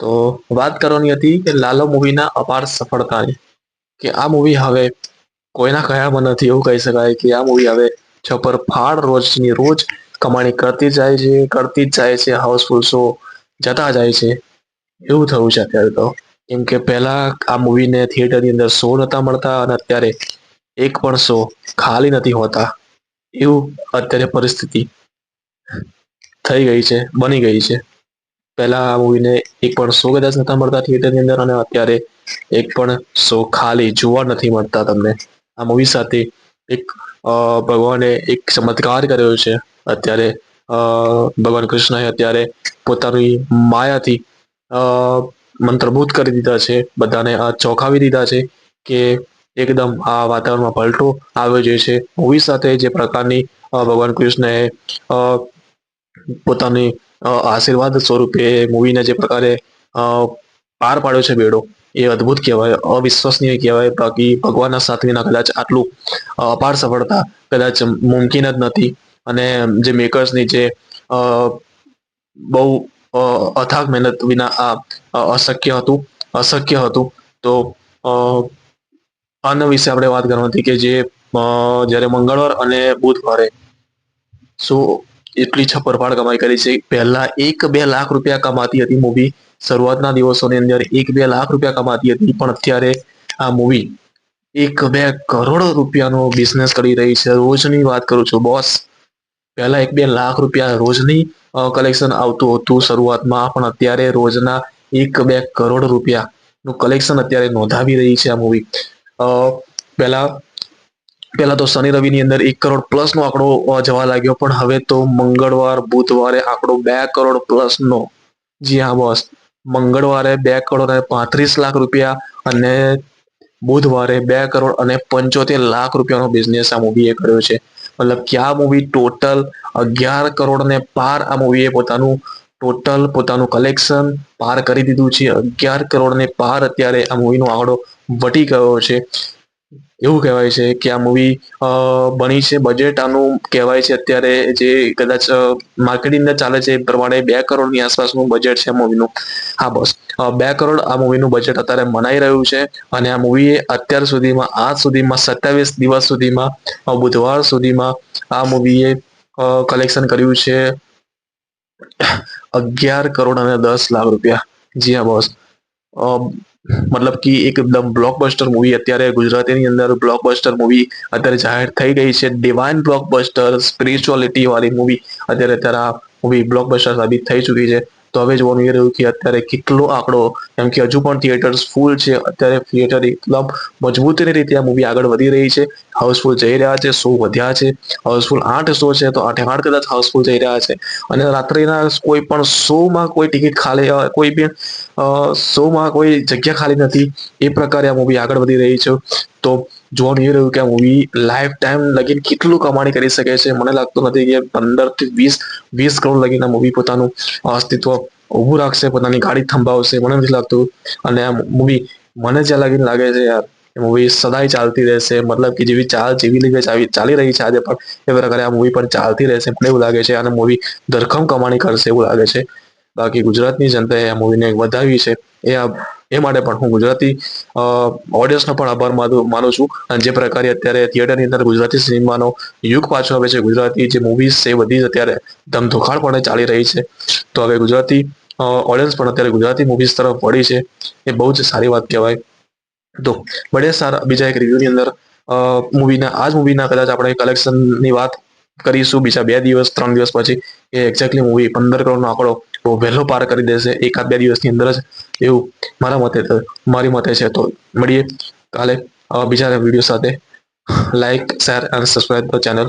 તો વાત કરવાની હતી કે લાલો મૂવીના અપાર સફળતાની. કે આ મૂવી હવે કોઈના કયામાં નથી એવું કહી શકાય કે આ મૂવી હવે છપર ફાળ રોજની રોજ કમાણી કરતી જાય છે, કરતી જ જાય છે હાઉસફુલ શો જતા જાય છે. એવું થયું છે અત્યારે તો. કેમ કે પહેલા આ મૂવીને થિયેટરની અંદર શો નતા મળતા અને અત્યારે એક પણ શો ખાલી નથી હોતા. એવું અત્યારે પરિસ્થિતિ થઈ ગઈ છે, બની ગઈ છે. પહેલા આ મૂવીને એક પણ શો કદાચ નતા મળતા થિયેટરની અંદર અને અત્યારે એક પણ શો ખાલી જોવા નથી મળતા તમને. આ મૂવી સાથે એક ભગવાને એક ચમત્કાર કર્યો છે. અત્યારે ભગવાન કૃષ્ણએ અત્યારે પોતાની માયાથી મંત્રભૂત કરી દીધા છે. બધાને આ ચોંકાવી દીધા છે કે એકદમ આ વાતાવરણમાં પલટો આવ્યો જે છે. મૂવી સાથે જે પ્રકારની ભગવાન કૃષ્ણએ પોતાની આશીર્વાદ સ્વરૂપે મૂવીને જે પ્રકારે પાર પાડ્યો છે બેડો, એ અદ્ભુત કહેવાય, અવિશ્વસનીય કહેવાય. બાકી ભગવાનના સાથ વિના કદાચ આટલું અપાર સફળતા કદાચ મુમકિન જ નથી. અને જે મેકર્સની જે બહુ અથાગ મહેનત વિના આ અશક્ય હતું અશક્ય હતું, તો આના વિશે આપણે વાત કરવાની હતી કે જે જ્યારે મંગળવાર અને બુધવારે શું એટલી છપ્પરફાળ કમાઈ કરી છે. પહેલા એક બે લાખ રૂપિયા કમાતી હતી મૂવી શરૂઆતના દિવસોની અંદર એક બે લાખ રૂપિયા કમાતી હતી, પણ અત્યારે આ મૂવી એક બે કરોડ રૂપિયાનો બિઝનેસ કરી રહી છે. રોજની વાત કરું છું બોસ પહેલા એક બે લાખ રૂપિયા રોજની કલેક્શન આવતું હતું શરૂઆતમાં, પણ અત્યારે રોજના એક બે કરોડ રૂપિયા નું કલેક્શન અત્યારે નોંધાવી રહી છે આ મૂવી પહેલા પહેલા તો શનિ રવિની અંદર એક કરોડ પ્લસનો આંકડો જવા લાગ્યો. પણ હવે તો મંગળવાર, બુધવારે આંકડો બે કરોડ પ્લસનો. જી હા, બોસ. મંગળવારે બે કરોડ અને પાંત્રીસ લાખ રૂપિયા અને બુધવારે બે કરોડ અને પંચોતેર લાખ રૂપિયાનો બિઝનેસ આ મૂવીએ કર્યો છે. મતલબ કે આ મૂવી ટોટલ અગિયાર કરોડ ને પાર આ મૂવીએ પોતાનું ટોટલ પોતાનું કલેક્શન પાર કરી દીધું છે. અગિયાર કરોડ ને પાર અત્યારે આ મૂવીનો આંકડો વટી ગયો છે. એવું કહેવાય છે કે આ મૂવી બની છે. બજેટ આનું કહેવાય છે અત્યારે જે કદાચ માર્કેટિંગ ચાલે છે એ પ્રમાણે બે કરોડની આસપાસનું બજેટ છે મૂવીનું હા બસ બે કરોડ આ મૂવીનું બજેટ અત્યારે મનાઈ રહ્યું છે અને આ મૂવીએ અત્યાર સુધીમાં, આજ સુધીમાં, સત્યાવીસ દિવસ સુધીમાં બુધવાર સુધીમાં આ મૂવીએ કલેક્શન કર્યું છે અગિયાર કરોડ અને દસ લાખ રૂપિયા. જી હા બોસ મતલબ કે એકદમ બ્લોકબસ્ટર મૂવી અત્યારે ગુજરાતીની અંદર બ્લોકબસ્ટર મૂવી અત્યારે જાહેર થઈ ગઈ છે. ડિવાઇન બ્લોકબસ્ટર સ્પિરિચ્યુઆલિટી વાળી મૂવી અત્યારે અત્યારે આ મૂવી બ્લોકબસ્ટર સાબિત થઈ ચૂકી છે. તો હવે જોવાનું એ રહ્યું કે અત્યારે કેટલો આંકડો, કેમ કે હજુ પણ થિયેટર્સ ફૂલ છે. અત્યારે થિયેટર એકદમ મજબૂતીની રીતે આ મૂવી આગળ વધી રહી છે. હાઉસફુલ જઈ રહ્યા છે શો વધ્યા છે. હાઉસફુલ આઠ શો છે, તો આઠે આઠ કદાચ હાઉસફુલ જઈ રહ્યા છે. અને રાત્રિના કોઈ પણ શોમાં કોઈ ટિકિટ ખાલી કોઈ બી શોમાં કોઈ જગ્યા ખાલી નથી. એ પ્રકારે આ મૂવી આગળ વધી રહી છે. તો જોવાનું એ રહ્યું કે આ મૂવી લાઈફ ટાઈમ લગીન કેટલું કમાણી કરી શકે છે? મને લાગતું નથી કે પંદરથી વીસ વીસ કરોડ લગીન આ મૂવી પોતાનું અસ્તિત્વ ઊભું રાખશે, પોતાની ગાડી થંભાવશે, મને નથી લાગતું. અને આ મૂવી મને જ્યાં લાગીને લાગે છે યાર મૂવી સદાય ચાલતી રહેશે. મતલબ કે જેવી ચાલ, જેવી રીતે ચાલી રહી છે આજે પણ, એ પ્રકારે આ મૂવી પણ ચાલતી રહેશે મને એવું લાગે છે અને મૂવી ધરખમ કમાણી કરશે એવું લાગે છે. બાકી ગુજરાતની જનતાએ આ મૂવીને વધાવી છે. એ આ એ માટે પણ હું ગુજરાતી ઓડિયન્સનો પણ આભાર માનું છું. અને જે પ્રકારે અત્યારે થિયેટરની અંદર ગુજરાતી સિનેમાનો યુગ પાછો આવે છે, ગુજરાતી જે મૂવીઝ છે એ બધી જ અત્યારે ધમધોખાળપણે ચાલી રહી છે. તો હવે ગુજરાતી ઓડિયન્સ પણ અત્યારે ગુજરાતી મૂવીઝ તરફ વળી છે, એ બહુ જ સારી વાત કહેવાય. તો બળે સારા બીજા એક રિવ્યુની અંદર. મૂવીના આ જ મૂવીના કદાચ આપણે કલેક્શનની વાત કરીશું, બીજા બે દિવસ, ત્રણ દિવસ પછી, એ એક્ઝેક્ટલી મૂવી પંદર કરોડનો આંકડો બહુ વહેલો પાર કરી દેશે, એકાદ બે દિવસની અંદર જ એવું મારા મતે તો- મારી મતે છે તો. મળીએ કાલે આવા બીજા વીડિયો સાથે. લાઈક શેર અને સબસ્ક્રાઈબ ચેનલ